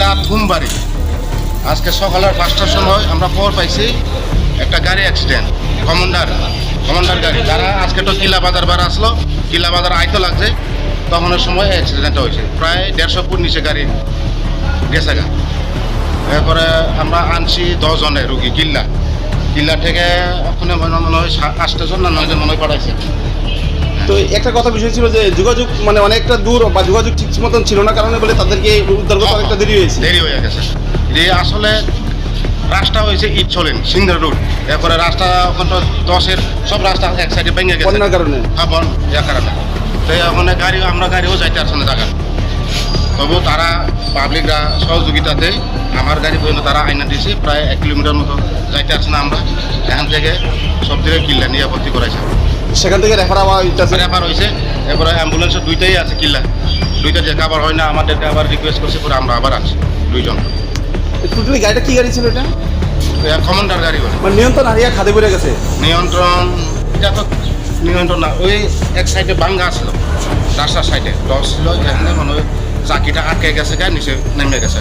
সোমবারে আজকে সকালের পাঁচটার সময় আমরা খবর পাইছি একটা গাড়ি অ্যাক্সিডেন্ট কমান্ডার কমান্ডার গাড়ি। তারা আজকে তো কিলা বাজার বার আসলো কিলা বাজার আইতে লাগছে তখনের সময় অ্যাক্সিডেন্টটা হয়েছে। প্রায় দেড়শো ফুট নিচে গাড়ি গেছে গা। এরপরে আমরা আনছি দশজনের রুগী, কিল্লা। কিল্লা থেকে ওখানে মনে হয় আটটা না নয়জন মনে হয় পড়াইছে তো একটা কথা বিষয় ছিল যে যোগাযোগ মানে অনেকটা দূর বা যোগাযোগ ঠিক মতন ছিল না কারণে বলে তাদেরকে উদ্ধার করতে অনেকটা দেরি হয়েছে। দেরি হয়ে গেছে যে আসলে রাস্তা হয়েছে ইট চলেন সিঙ্গেল রোড। এরপরে রাস্তা ওখান তো দশের সব রাস্তা এক সাইডে ভেঙে গেছে। বন্যার কারণে? হ্যাঁ বন কারণে। তো ওখানে গাড়ি আমরা গাড়িও যাইতে আসছে না জায়গা তবু তারা পাবলিকরা সহযোগিতাতে আমার গাড়ি পর্যন্ত তারা আইনা দিয়েছে প্রায় এক কিলোমিটার মতো যাইতে আসছে না আমরা। এখান থেকে সব দিকে কিল্লা নিয়ে ভর্তি করাইছে। সেখান থেকে রেফার আবার ইত্যাদি রেফার হয়েছে এরপরে অ্যাম্বুলেন্সের দুইটাই আছে কিল্লা। দুইটা যে কাবার হয় না আমাদেরকে আবার রিকোয়েস্ট করছে পরে আমরা আবার আছি দুইজন। টোটালি গাড়িটা কি গাড়ি ছিল এটা? কমান্ডার গাড়ি বলে। মানে নিয়ন্ত্রণ হারিয়ে খাদে পড়ে গেছে? নিয়ন্ত্রণ এটা তো নিয়ন্ত্রণ না ওই এক সাইডে বাঙ্গা ছিল। রাস্তার সাইডে দশ ছিল এখানে মনে হয় চাকিটা আটকে গেছে গা নিচে নেমে গেছে